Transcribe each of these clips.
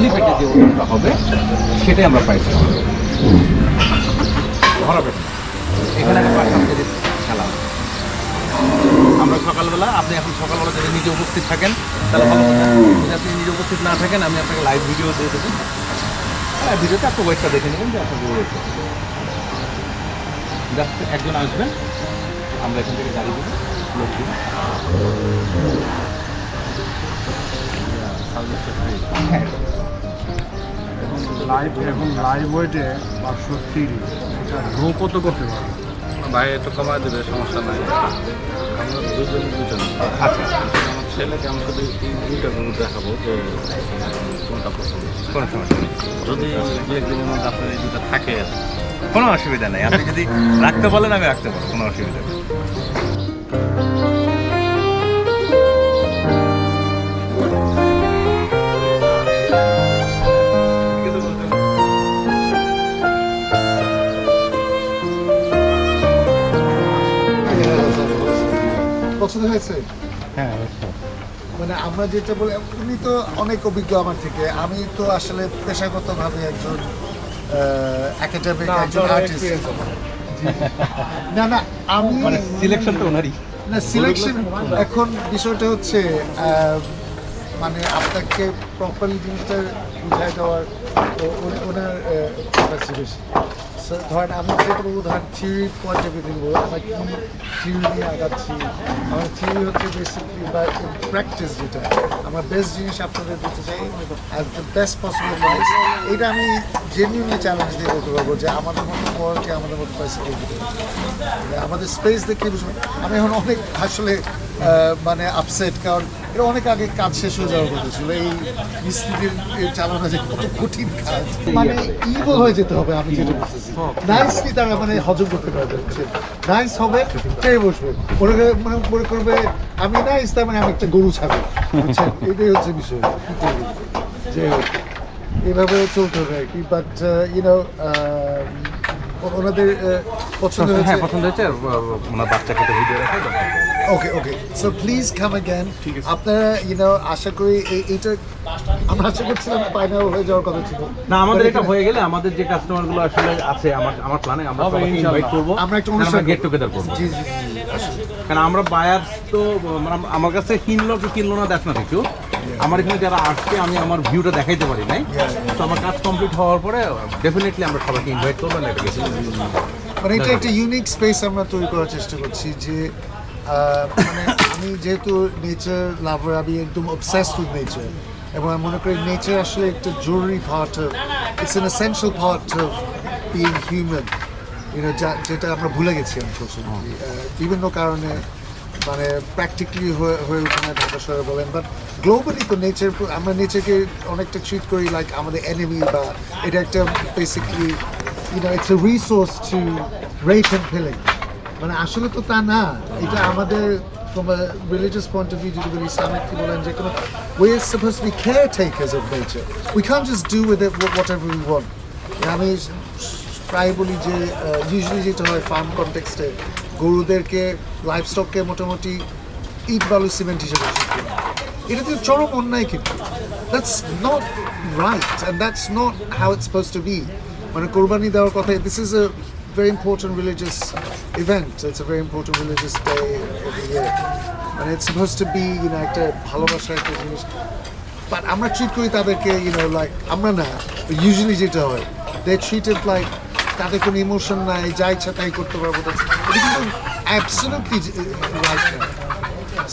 খালি পেটে যে ওজনটা হবে, সেটাই আমরা আছে। আমরা সকালবেলা, আপনি এখন সকালবেলা যদি নিজে উপস্থিত থাকেন, তাহলে ভালো। যদি আপনি নিজে উপস্থিত না থাকেন, আমি আপনাকে লাইভ ভিডিও দিয়ে দেবো। হ্যাঁ ভিডিওতে আপনি ওয়েটটা দেখে নেবেন যে আপনার রয়েছে একজন আসবেন, আমরা এখান থেকে গাড়ি দেবো লোক দিব হ্যাঁ লাইভ এখন লাইভ ওয়েটে পাঁচশো তিরিশ এটা কত করতে পারবে ভাই একটু কমায় দেবে সমস্যা নাই। আমরা দুজন দুজন। আচ্ছা। আমার ছেলেকে আমি শুধু এই দুইটা গরু দেখাবো যে কোনটা পছন্দ। কোনো সমস্যা নেই। যদি দু একদিনের মধ্যে আপনার এই দুটা থাকে। কোনো অসুবিধা নেই। আপনি যদি রাখতে বলেন আমি রাখতে পারব। কোনো অসুবিধা নেই। পছন্দ হয়েছে? হ্যাঁ মানে আমরা যেটা বলি উনি তো অনেক অভিজ্ঞ আমার থেকে। আমি তো আসলে পেশাগতভাবে একজন একাডেমিক একজন আর্টিস্ট না না আমি মানে সিলেকশন তো ওনারই। না সিলেকশন এখন বিষয়টা হচ্ছে মানে আপনাকে প্রপারলি জিনিসটা বুঝাই দেওয়ার ওনার ক্যাপাসিটি বেশি। ধরেন আমি যেটা বলব ধরেন অফ ভিউ বলব আমরা কি থিওরি নিয়ে আগাচ্ছি? আমার থিওরি হচ্ছে বেসিকলি বা প্র্যাকটিস যেটা, আমরা বেস্ট জিনিস আপনাদের দিতে চাই as the best possible wise এটা আমি জেনুইনলি চ্যালেঞ্জ দিয়ে বলতে পারব যে আমাদের মতো কোয়ালিটি আমাদের মতো পয়সা দিতে আমাদের স্পেস দেখে বুঝব আমি এখন অনেক আসলে মানে আপসেট কারণ এটা অনেক আগে কাজ শেষ হয়ে যাওয়ার কথা ছিল। এই মিস্ত্রিদের চালানো যে কত কঠিন কাজ। মানে ইভল হয়ে যেতে হবে, আমি যেটা বুঝতেছি নাইসলি তারা মানে হজম করতে পারবে নাইস হবে খেয়ে বসবে? মনে মানে মনে করবে, আমি নাইস তার মানে আমি একটা গরু ছাড়বো বুঝছেন এটাই হচ্ছে বিষয়। যে এভাবে চলতে হবে আর কি। বাট ইউনো ওনাদের পছন্দ হয়েছে? হ্যাঁ পছন্দ হয়েছে। ওনার বাচ্চাকে তো। ভিডিও রাখে okay okay so please come again আপনারা ইউনো আশা করি এই এইটা আমরা আশা করছিলাম ফাইনাল হয়ে যাওয়ার কথা ছিল। না আমাদের এটা হয়ে গেলে আমাদের যে কাস্টমারগুলো আসলে আছে আমার আমার প্ল্যানে আমরা সবাইকে ইনভাইট করব। আমরা একটা অনুষ্ঠান গেট টুগেদার করব। জি জি জি কারণ আমরা বায়ার তো আমরা- আমার কাছে কিনলো কি কিনলো না দেখ না কিছু আমার এখানে যারা আসছে আমি আমার ভিউটা দেখাইতে পারি নাই। তো আমার কাজ কমপ্লিট হওয়ার পরে ডেফিনেটলি আমরা সবাইকে ইনভাইট করব না এটা মানে এটা একটা ইউনিক স্পেস আমরা তৈরি করার চেষ্টা করছি যে মানে আমি যেহেতু নেচার লাভার আমি একদম অবসেসড উইথ নেচার এবং আমি মনে করি নেচার আসলে একটা জরুরি part of it's an essential part of being human যেটা আমরা ভুলে গেছি আনফর্চুনেটলি বিভিন্ন কারণে মানে প্র্যাকটিক্যালি হয়ে ওঠে না ঢাকা শহরে বলেন। বাট গ্লোবালি তো নেচার আমরা নেচারকে অনেকটা ট্রিট করি লাইক আমাদের এনিমি বা এটা একটা basically you know it's a resource to rate and feeling মানে আসলে তো তা না, এটা আমাদের from a religious point of view যদি বলি বলেন, যে কোনো ওয়ে সাপোজ বি খেয়ে ঠিক আছে nature we can just do with whatever you want আমি প্রায় বলি যে ইউজুয়ালি যেটা হয় ফার্ম কনটেক্সটে গরুদেরকে লাইফ স্টককে মোটামুটি ইট বালু সিমেন্ট হিসেবে এটা তো চরম অন্যায় কিন্তু। That's not right and that's not how it's suppose to be মানে কোরবানি দেওয়ার কথা this is a very important religious event it's a very important religious day মানে it's suppose to be you know একটা ভালোবাসার একটা জিনিস। বাট আমরা ট্রিট করি তাদেরকে ইউনো লাইক আমরা না। ইউজুয়ালি যেটা হয় দে ট্রিটেড লাইক তাদের কোনো ইমোশন নাই, যা ইচ্ছা তাই করতে পারব এটা রাইট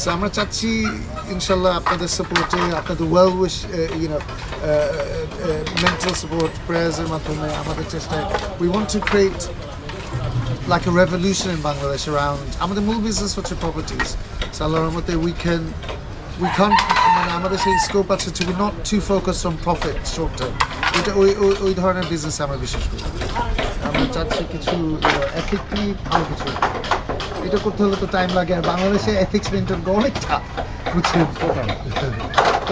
সো আমরা চাচ্ছি, ইনশাল্লাহ আপনাদের সাপোর্টে আপনাদের well wish you know mental support প্রেয়ার্সের মাধ্যমে আমাদের চেষ্টায় we want to create like a revolution in Bangladesh around, আমাদের মূল বিজনেস হচ্ছে প্রপার্টিজ সো আল্লাহর মতে উই ক্যান উই কান মানে আমাদের সেই স্কোপ আছে to be not to focus on profit short term এটা ওই ওই ধরনের বিজনেস আমরা বিশ্বাস করি। আমরা চাচ্ছি কিছু এথিকলি ভালো কিছু। এটা করতে হলে তো টাইম লাগে, আর বাংলাদেশে এথিক্স মেনটেন করা অনেক টাফ বুঝছেন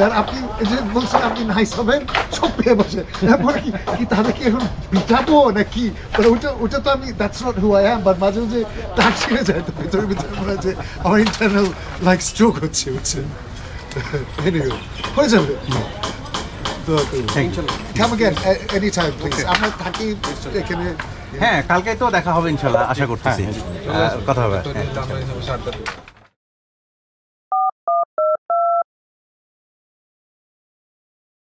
আর আপনি যে বলছেন আপনি নাইস হবেন, সব পেয়ে বসে। তারপরে কি কি তাদেরকে এখন পিটাবো নাকি? মানে ওটা ওটা তো আমি that's not who I but মাঝে মাঝে তার ছিঁড়ে যায় তো ভিতরে ভিতরে মনে যে আমার ইন্টারনাল লাইক স্ট্রোক হচ্ছে, বুঝছেন? হয়ে যাবে। Come again any time please আমরা থাকি এখানে। হ্যাঁ কালকে তো দেখা হবে ইনশাল্লাহ আশা করতেছি। কথা হবে। হ্যাঁ। আমরা সারটা